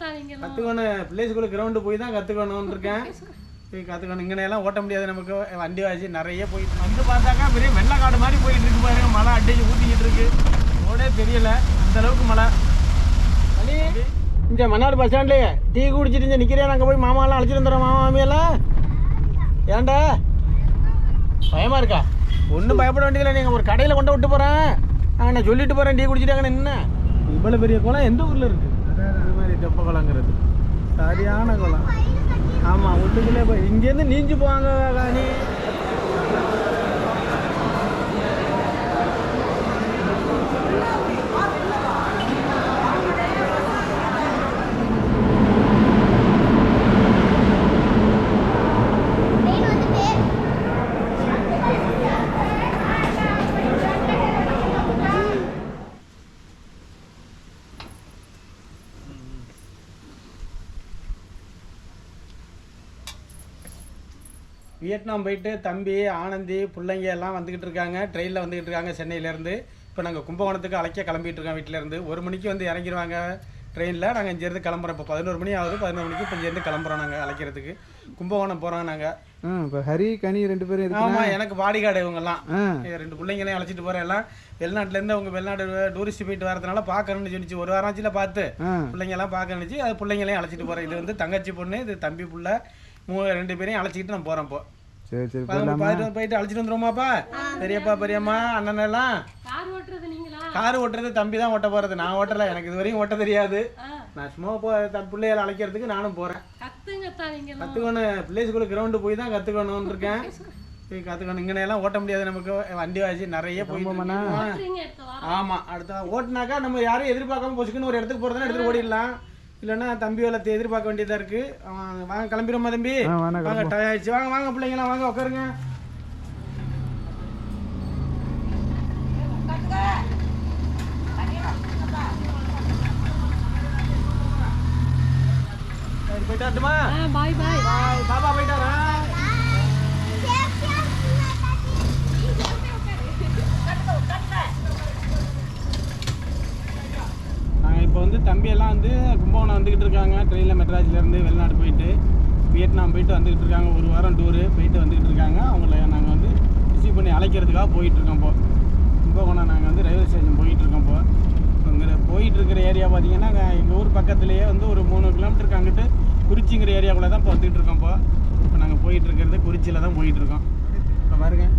கற்றுக்கணும் பிள்ளை school ground போய் தான் கற்றுக்கணும்னு இருக்கேன். போய் கற்றுக்கணும் இங்கனையெல்லாம் ஓட்ட முடியாது நமக்கு. வண்டி வாசி நிறைய போயிட்டு வந்து பார்த்தாக்கா பெரிய வெள்ளக்காடு மாதிரி போயிட்டு இருக்கு பாருங்க. மழை அடிச்சு ஊற்றிக்கிட்டு இருக்கு. ரோடே தெரியல. அந்த அளவுக்கு மழை. இங்கே மன்னாடு பஸ் ஸ்டாண்ட்லேயே டீ குடிச்சிட்டு இங்கே நிற்கிறேன் அங்கே போய் மாமாலாம் அழைச்சிட்டு வந்துடுறோம் மாமா மாமியெல்லாம் ஏன்டா? பயமா இருக்கா? ஒன்றும் பயப்பட வேண்டியதில்லை. நீங்கள் ஒரு கடையில் கொண்டு விட்டு போகிறேன் நான் சொல்லிட்டு போகிறேன் டீ குடிச்சிட்டாங்கன்னு என்ன இவ்வளோ பெரிய குளம் எந்த ஊரில் இருக்குது இது மாதிரி தெப்ப குளங்கிறது. சரியான குளம். ஆமாம் உள்ளுக்குள்ளே போய் இங்கேருந்து நீஞ்சு போவாங்க காணி வியட்நாம் போயிட்டு தம்பி ஆனந்தி பிள்ளைங்க எல்லாம் வந்துக்கிட்டு இருக்காங்க. ட்ரெயினில் வந்துக்கிட்டு இருக்காங்க சென்னையிலேருந்து. இப்போ நாங்கள் கும்பகோணத்துக்கு அழைக்க கிளம்பிட்டு இருக்கோம் வீட்டிலேருந்து ஒரு மணிக்கு வந்து இறங்கிடுவாங்க ட்ரெயினில் நாங்கள் இங்கேருந்து கிளம்புறோம் இப்போ பதினோரு மணி ஆகுது. பதினோரு மணிக்கு இப்போ இங்கேருந்து கிளம்புறோம் நாங்கள் அழைக்கிறதுக்கு. கும்பகோணம் போகிறோம் நாங்கள் இப்போ ஹரி கனி ரெண்டு பேரும் ஆமாம் எனக்கு பாடி கார்டு இவங்கெல்லாம் ரெண்டு பிள்ளைங்களையும் அழைச்சிட்டு போகிறேன் எல்லாம். வெளிநாட்டிலேருந்து அவங்க வெளிநாடு டூரிஸ்ட் போயிட்டு வரதுனால பார்க்கணும்னு சொல்லிச்சு. ஒரு வாரம் ஆச்சுல பார்த்து. பிள்ளைங்கெல்லாம் பார்க்கணுச்சு அது பிள்ளைங்களையும் அழைச்சிட்டு போகிறேன் இது வந்து தங்கச்சி பொண்ணு இது தம்பி புள்ள. மூ ரெண்டு பேரையும் அழைச்சிக்கிட்டு நான் போகிறேன் இப்போ. சரி சரி போயிட்டு போயிட்டு அழைச்சிட்டு வந்துருமாப்பா பெரியப்பா பெரியம்மா அண்ணன் எல்லாம் கார் ஓட்டுறது நீங்களா? கார் ஓட்டுறது தம்பி தான் ஓட்ட போறது. நான் ஓட்டல எனக்கு இது வரையும் ஓட்ட தெரியாது. நான் சும்மா போ தன் பிள்ளைகளை அழைக்கிறதுக்கு நானும் போறேன். கத்துக்கணும். பிள்ளை ஸ்கூல் கிரவுண்டு போய் தான் கத்துக்கணும்னு இருக்கேன். போய் கத்துக்கணும். இங்கனையெல்லாம் ஓட்ட முடியாது நமக்கு. வண்டி வாசி நிறைய போயிட்டு இருக்கு. ஆ. ஓட்டுறீங்க எடுத்த வாரம் ஆமா அடுத்த ஓட்டுனாக்கா நம்ம யாரையும் எதிர்பார்க்காம பொசுக்குன்னு ஒரு இடத்துக்கு போறதுனா எடுத்துட்டு ஓடிடலாம். இல்லைன்னா தம்பி வளர்த்து எதிர்பார்க்க வேண்டியதா இருக்கு. அவன் வாங்க கிளம்பிடுமா தம்பி? வாங்க ஆயிடுச்சு வாங்க வாங்க பிள்ளைங்களாம் வாங்க உட்காருங்க சரி போயிட்டு வரட்டுமா? பாய் பாய் பாய் பாபா போயிட்டாரா நாங்கள் இப்போ வந்து தம்பியெல்லாம் வந்து கும்பகோணம் வந்துக்கிட்டு இருக்காங்க. ட்ரெயினில் மெட்ராஜ்லேருந்து வெளிநாடு போயிட்டு வியட்நாம் போயிட்டு வந்துக்கிட்டு இருக்காங்க. ஒரு வாரம் டூரு போயிட்டு வந்துக்கிட்டு இருக்காங்க. அவங்கள நாங்கள் வந்து ரிசீவ் பண்ணி அழைக்கிறதுக்காக போயிட்டுருக்கோம் இப்போது இப்போ. கும்பகோணம் நாங்கள் வந்து ரயில்வே ஸ்டேஷன் போயிட்டுருக்கோம் இப்போது இப்போ. இங்கே போயிட்டு ஏரியா பார்த்தீங்கன்னா எங்கள் ஊர் பக்கத்துலேயே வந்து ஒரு மூணு கிலோமீட்டருக்கு அங்கிட்டு குறிச்சிங்கிற ஏரியாக்குள்ளே தான் இப்போ வந்துக்கிட்டு இருக்கோம் இப்போ. இப்போ நாங்கள் போயிட்டுருக்கிறது குறிச்சியில் தான் போயிட்டுருக்கோம் இப்போ பாருங்கள்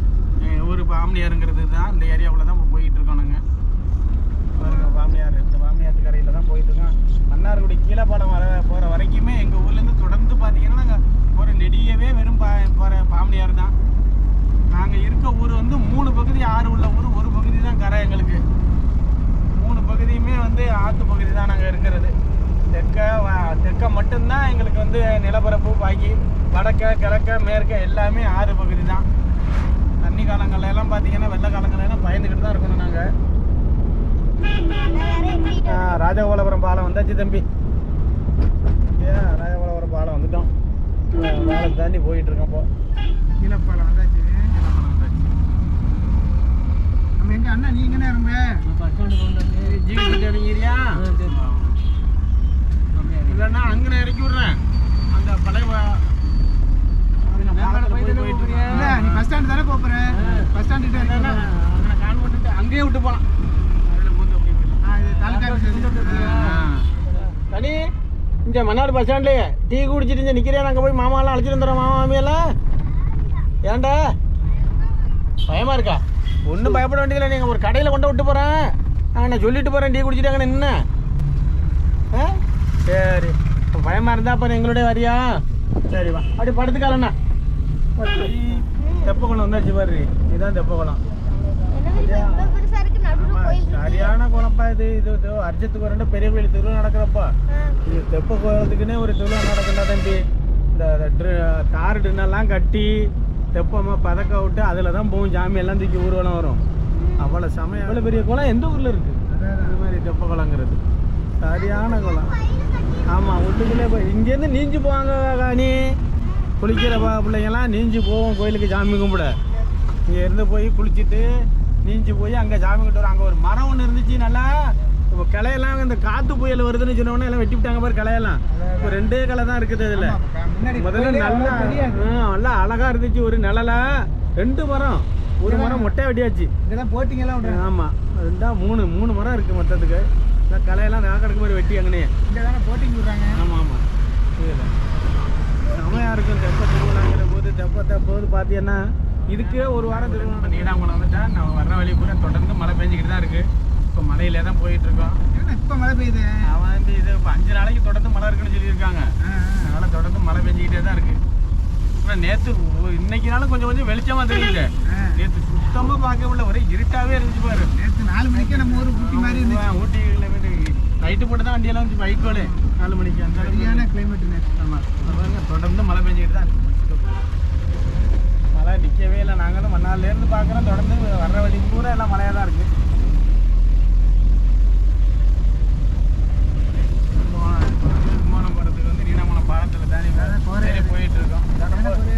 எங்கள் ஊர் இப்போ ஆம்னியாருங்கிறது தான் இந்த ஏரியாவில் தான் இப்போ போயிட்டு இருக்கோம் நாங்கள் பாருங்க பாமியார் இந்த பாமியாத்து கரையில் தான் போயிட்டு இருக்கோம் மன்னார்குடி கீழப்பாலம் வர போகிற வரைக்குமே எங்கள் ஊர்லேருந்து தொடர்ந்து பார்த்தீங்கன்னா நாங்கள் ஒரு நெடியவே வெறும் பா போகிற பாமியார் தான். நாங்கள் இருக்க ஊர் வந்து மூணு பகுதி ஆறு உள்ள ஊர் ஒரு பகுதி தான் கரை எங்களுக்கு. மூணு பகுதியுமே வந்து ஆற்று பகுதி தான் நாங்கள் இருக்கிறது. தெற்க தெற்க மட்டும்தான் எங்களுக்கு வந்து நிலப்பரப்பு பாக்கி வடக்க கிழக்க மேற்க எல்லாமே ஆறு பகுதி தான். தண்ணி காலங்கள்லாம் பார்த்தீங்கன்னா வெள்ள காலங்கள்லாம் பயந்துக்கிட்டு தான் இருக்கணும் நாங்கள் ராஜகோலபுரம் பாலம் வந்தாச்சு தம்பி. ஏன் ராஜகோலபுரம் பாலம் வந்துட்டோம். பாலம் தாண்டி போயிட்டு இருக்கோம் இப்போ. கீழப்பாலம் வந்தாச்சு நம்ம எங்க அண்ணா நீங்க என்ன இருங்க ஜிபி இறங்கிறியா இல்லைன்னா அங்கே இறக்கி விட்றேன். அந்த பழைய நீ பஸ் ஸ்டாண்ட் தானே போற? பஸ் ஸ்டாண்ட் அங்கேயே விட்டு போகலாம் அதில் பூந்து அப்படியே போயிடலாம். ஆ, இது தாலுகா ஆஃபீஸ் தனி இங்கே மன்னாடு பஸ் ஸ்டாண்ட்லேயே டீ குடிச்சிட்டு இங்கே நிற்கிறேன் அங்கே போய் மாமாலாம் அழைச்சிட்டு வந்துடுறோம் மாமா மாமியெல்லாம். ஏன்டா? பயமா இருக்கா? ஒன்றும் பயப்பட வேண்டியதில்லை. நீங்கள் ஒரு கடையில் கொண்டு விட்டு போகிறேன் நான் சொல்லிட்டு போகிறேன் டீ குடிச்சிட்டாங்கன்னு என்ன ஆ? சரி. பயமாக இருந்தால் அப்புறம் எங்களுடைய வரியா? சரி வா. அப்படி படுத்துக்காலண்ணா. தெப்பக்குளம் வந்தாச்சு பாரு. இதுதான் தெப்பக்குளம். ஆமா, சரியான குழப்பா இது. இது இது அர்ஜத்துக்கு ரெண்டு பெரிய கோயில் திருவிழா நடக்கிறப்பா. இது தெப்ப கோயிலத்துக்குன்னே ஒரு திருவிழா நடக்கும்டா தம்பி. இந்த ட்ரு- தார் டின்னெல்லாம் கட்டி தெப்பமா பதக்க விட்டு அதில் தான் போகும் சாமி எல்லாம் தூக்கி ஊர்வலம் வரும். அவ்வளோ சமயம் அவ்வளோ பெரிய குளம் எந்த ஊரில் இருக்கு? இந்த மாதிரி தெப்ப குளங்கிறது. சரியான குளம். ஆமாம் உள்ளுக்குள்ளே போய் இங்கேருந்து நீஞ்சு போவாங்க நீ குளிக்கிற ப- பிள்ளைங்கெல்லாம் நீஞ்சு போவோம் கோயிலுக்கு சாமி கும்பிட. இங்கே இருந்து போய் குளிச்சுட்டு நீஞ்சி போய் அங்கே சாமி கிட்ட வரும் அங்கே ஒரு மரம் ஒன்று இருந்துச்சு நல்லா. இப்போ கிளையெல்லாம் இந்த காத்து புயல் வருதுன்னு சொன்ன உடனே எல்லாம் வெட்டி விட்டாங்க பாரு கிளையெல்லாம். இப்போ ரெண்டே களை தான் இருக்குது அதில். முதல்ல நல்லா நல்லா அழகா இருந்துச்சு ஒரு நிழலா. ரெண்டு மரம். ஒரு மரம் மொட்டையா வெட்டியாச்சு. இங்கதான் போட்டிங் எல்லாம் விடுறாங்க. ஆமா ரெண்டா மூணு மூணு மரம் இருக்கு மொத்தத்துக்கு. இந்த களையெல்லாம் நாக்கடக்கு மாதிரி வெட்டி அங்கனே. இங்க தானே போட்டிங் விடுறாங்க. ஆமா ஆமா. இதுல செமையா இருக்கும். தெப்ப திருவிழாங்கிற போது தெப்பத்தை போது பார்த்தீங்கன்னா இதுக்கே ஒரு வாரம் திருவிழா நீடாமலை வந்துட்டா நான் வர்ற வழி பூரா தொடர்ந்து மழை பெஞ்சிக்கிட்டு தான் இருக்கு. இப்போ மலையில தான் போயிட்டு இருக்கோம். இப்ப மழை பெய்யுது? அவன் வந்து இது இப்போ அஞ்சு நாளைக்கு தொடர்ந்து மழை இருக்குன்னு சொல்லியிருக்காங்க. அதனால தொடர்ந்து மழை பெஞ்சிக்கிட்டே தான் இருக்கு. அப்புறம் நேற்று இன்னைக்குனாலும் கொஞ்சம் கொஞ்சம் வெளிச்சமா தெரியுது. ஆ. நேற்று சுத்தமா பார்க்க முடியல ஒரே இருட்டாவே இருந்துச்சு பாரு. நேத்து நாலு மணிக்கு நம்ம ஊரு ஊட்டி மாதிரி இருந்துச்சு. ஊட்டி நைட்டு போட்டு தான் வண்டியெல்லாம் வந்து பைக்கோடு நாலு மணிக்கு அந்த சரியான கிளைமேட் நேற்று தொடர்ந்து மழை பெஞ்சிக்கிட்டு தான் இருக்கு. மழை நிற்கவே இல்லை. நாங்களும் மண்ணாலேருந்து பார்க்குறோம். தொடர்ந்து வர்ற வழி பூரா எல்லாம் மழையாக தான் இருக்குது விமானம் போகிறதுக்கு வந்து நீடாமலம் பாலத்தில் தானே அதான் கோரை ஏறி போயிட்டு இருக்கோம்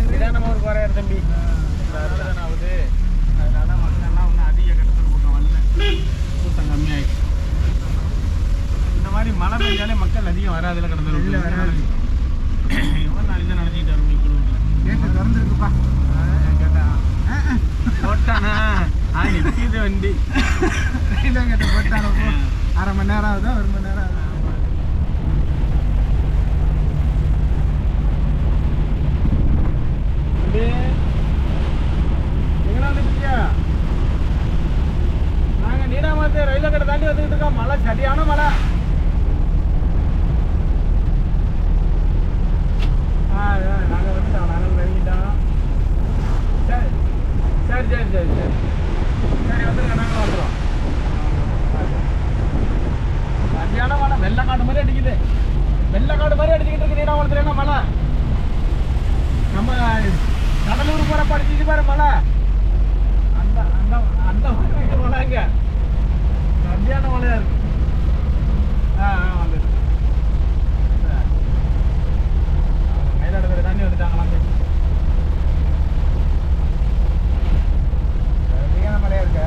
இதான் நம்ம ஒரு குறையாரு தம்பி இந்த அறுபதான ஆகுது அதனால மக்கள்லாம் ஒன்றும் அதிக கட்டத்தில் பக்கம் வரல கூட்டம் கம்மியாயிடுச்சு இந்த மாதிரி மழை பெஞ்சாலே மக்கள் அதிகம் வராதுல கடத்தல் இல்ல, வராது. எவ்வளோ நாளைக்கு தான் நடத்திக்கிட்டு வரும் குழுவில் நேற்று திறந்துருக்குப்பா கேட்டா ஆ, ஆ. போட்டானா ஆ நிற்கிது வண்டி இதான் கேட்ட போட்டான போ அரை மணி நேரம் ஆகுதா ஒரு மணி நேரம் ஆகுதா தம்பி எங்கடா வந்துட்டியா நாங்க நீடாமத்து ரயில்வே கடை தாண்டி வந்துக்கிட்டு இருக்கோம் மழை சரியான மழை ஆ ஆ, நாங்க வந்துட்டோம் நாங்களும் இறங்கிட்டோம் சரி சரி சரி சரி சரி சரி வந்துருங்க நாங்களும் வந்துடுவோம் சரியான மழை வெள்ளக்காடு மாதிரி அடிக்குது வெள்ளக்காடு மாதிரி அடிச்சுக்கிட்டு இருக்கு நீடாமலத்துல என்ன மழை? நம்ம கடலூர் போற படிச்சுட்டு பாரு மலை அந்த அந்த அந்த மாதிரி மலைங்க சரியான மலையா இருக்கு. ஆ வந்துட்டு மயிலாடுதுறை தாண்டி வந்துட்டாங்களாம் சரியான மழையா இருக்க.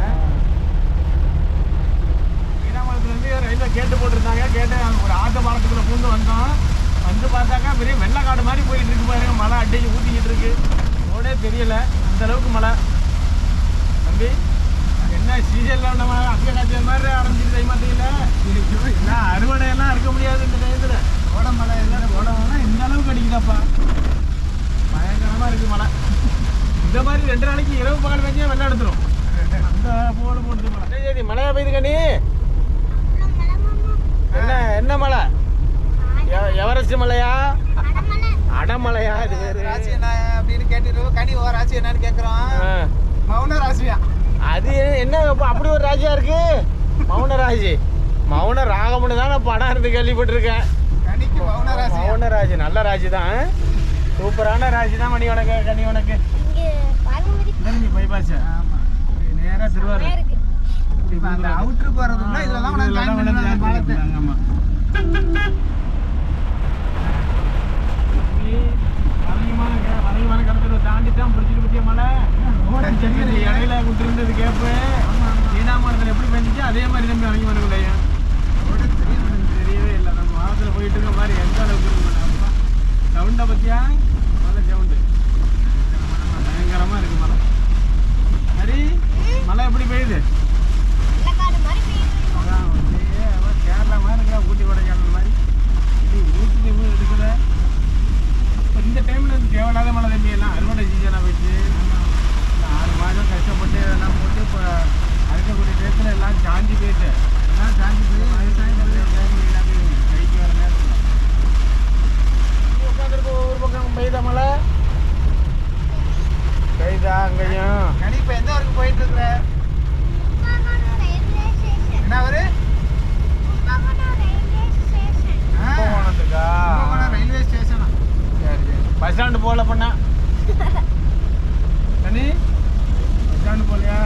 மீனாமலத்துலேருந்து ரயில்வே கேட்டு போட்டிருந்தாங்க. கேட்டு அங்க ஒரு ஆட்டு பாலத்துக்குள்ள பூந்து வந்தோம். வந்து பார்த்தாக்கா பெரிய வெள்ளக்காடு மாதிரி போயிட்டு இருக்கு பாருங்க. மழை அடிச்சு ஊற்றிக்கிட்டு இருக்கு ரோடே தெரியல. அந்த அளவுக்கு மழை. தம்பி என்ன சீசன்ல மழை? அங்கே காய்ச்சல் மாதிரி ஆரம்பிச்சிட்டு தை மாட்டீங்கள என்ன அறுவடை எல்லாம் இருக்க முடியாது இந்த டயத்துல. ஓட மழை எல்லாரும் உடம்புனா இந்த அளவுக்கு அடிக்குதாப்பா. பயங்கரமா இருக்கு மழை. இந்த மாதிரி ரெண்டு நாளைக்கு இரவு பகல் பெஞ்சா வெள்ளம் எடுத்துரும். அந்த போல போட்டு மழை. சரி, மழையா பெய்யுது கண்ணி? என்ன என்ன மழை? எவரெஸ்ட் மலையா? அடமலையா இது ராசி என்ன அப்படின்னு கேட்டுட்டு கனி ஓ ராசி என்னன்னு கேக்குறோம். மௌன ராசியா? அது என்ன அப்படி ஒரு ராஜியா இருக்கு? மௌன ராஜி மௌன ராகம்னு தான் நான் படம் இருந்து கேள்விப்பட்டிருக்கேன். கனிக்கு மௌன ராசியா? மௌன ராஜி நல்ல ராஜி தான். சூப்பரான ராஜி தான் மணி உனக்கு கனி உனக்கு. பைபாஸ் ஆமா. நேரா திருவாரூர் அந்த அவுட்ரு போறதுன்னா இதுல தான் உனக்கு ஆமா. பஸ் ஸ்டாண்டு போகல பண்ணா? தண்ணி பஸ் ஸ்டாண்டு போகலையா?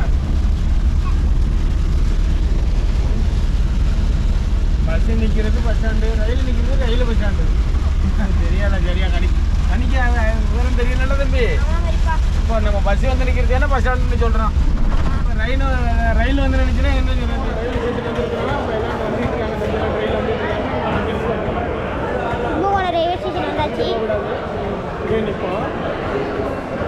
பஸ் நிற்கிறது பஸ் ஸ்டாண்டு ரயில் நிற்கிறது ரயில் பஸ் ஸ்டாண்டு தெரியல சரியா கணி கணிக்கு விவரம் தெரியல தம்பி. இப்போ நம்ம பஸ் வந்து நிற்கிறது ஏன்னா பஸ் ஸ்டாண்டுன்னு சொல்கிறோம் ரயில் ரயில் வந்து நினைச்சுன்னா என்ன ரயில் ஸ்டேஷன் ரயில் வந்துருக்காங்க இன்னும் ரயில்வே ஸ்டேஷன் வந்தாச்சு. ஆச்சு கூடாது இங்கே நிற்போம்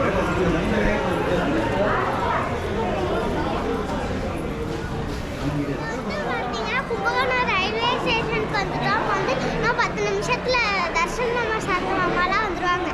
பார்த்தீங்கன்னா கும்பகோணம் ரயில்வே ஸ்டேஷனுக்கு வந்துட்டோம் வந்து இன்னும் பத்து நிமிஷத்தில் தர்ஷன் மாமா சாரதா மாமாலாம் வந்துடுவாங்க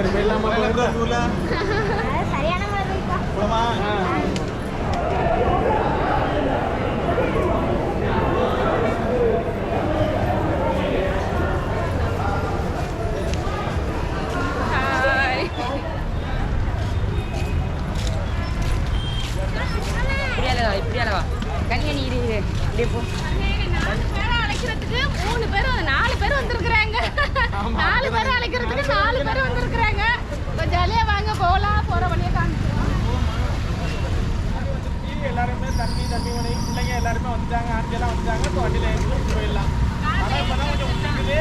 சரி போயிடலாமா சரியான மாதிரிப்பா நாலு பேரை அழைக்கிறதுக்கு மூணு பேர் நாலு பேர் வந்திருக்கிறாங்க. நாலு பேரை அழைக்கிறதுக்கு நாலு பேர் வந்திருக்கிறாங்க இப்போ ஜாலியாக வாங்க போகலாம் போகிற வழியை காமிக்கிறோம் எல்லாருமே தம்பி தம்பி மணி பிள்ளைங்க எல்லாருமே வந்துட்டாங்க ஆண்டியெல்லாம் வந்துட்டாங்க இப்போ வண்டியில் போயிடலாம். ஆனால் இப்போ தான் கொஞ்சம் விட்டுருக்குது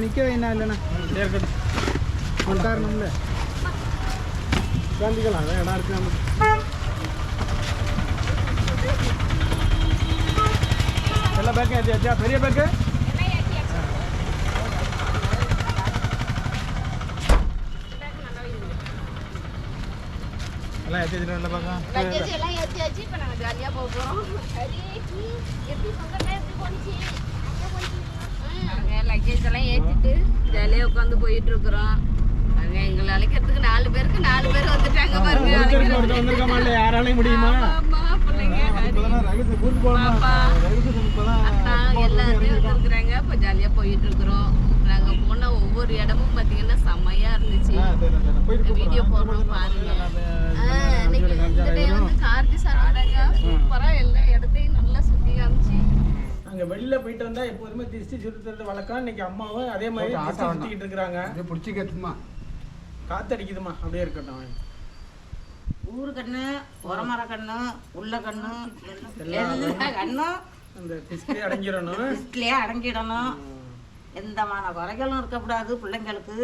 ஒன்று நிற்க வைனா இல்லைண்ணா சரி இருக்கட்டும் உட்காரணும்ல உட்காந்துக்கலாம் அதான் இடம் இருக்கு நமக்கு எல்லா பேக்கும் ஏற்றியாச்சா பெரிய பேக்கு எல்லாம் ஏற்றி நல்ல பேக்கம் லக்கேஜ் எல்லாம் ஏற்றியாச்சு இப்போ நாங்கள் ஜாலியாக போக போகிறோம் எப்படி சொல்கிறேன் எப்படி போணுச்சு அங்கே லக்கேஜ் எல்லாம் ஏற்றிட்டு ஜாலியாக உட்காந்து போயிட்டு இருக்கிறோம் அங்கே எங்களை அழைக்கிறதுக்கு நாலு பேருக்கு நாலு பேர் வந்துட்டாங்க பாருங்க. வந்திருக்கோமா யாராலையும் முடியுமா? எல்லாருமே வந்திருக்கிறாங்க இப்போ ஜாலியாக போயிட்டு இருக்கிறோம் நாங்கள் போன ஒவ்வொரு இடமும் பார்த்தீங்கன்னா செம்மையா இருந்துச்சு. வீடியோ போடுறோம் பாருங்க. இந்த டே வந்து கார்த்தி சார் வராங்க சூப்பரா எல்லா இடத்தையும் நல்லா சுத்தி காமிச்சு அங்கே வெளியில போயிட்டு வந்தா எப்போதுமே திருஷ்டி சுற்றுறது வழக்கம். இன்னைக்கு அம்மாவும் அதே மாதிரி திருஷ்டி. சுற்றிக்கிட்டு இருக்கிறாங்க. அப்படியே பிடிச்சி கற்றுமா காத்தடிக்குதுமா அப்படியே இருக்கட்டும் ஊரு கண்ணு உரமர கண்ணு உள்ள கண்ணு எல்லா கண்ணும் அந்த டிஸ்பிளே அடங்கிடணும். லிஸ்ட்லயே அடங்கிடணும். எந்தமான குறைகளும் இருக்கக்கூடாது பிள்ளைங்களுக்கு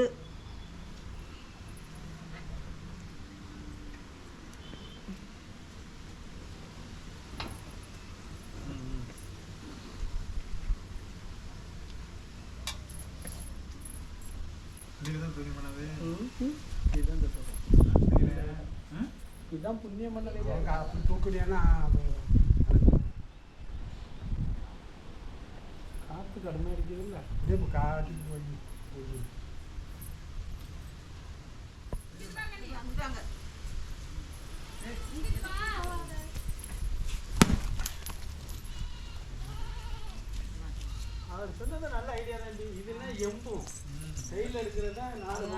இதுதான் துணி பண்ணது இதுதான் இந்த பக்கம். இதுதான் புண்ணியம் பண்ணலையா அப்படி தூக்குடியானா காத்து கடுமையா இருக்குது இல்ல இதே இப்போ காட்டுக்கு போய் போய். அவர் சொன்னது நல்ல ஐடியா தான் இதுன்னா எம்பும் சைடில் இருக்கிறது தான் நாலு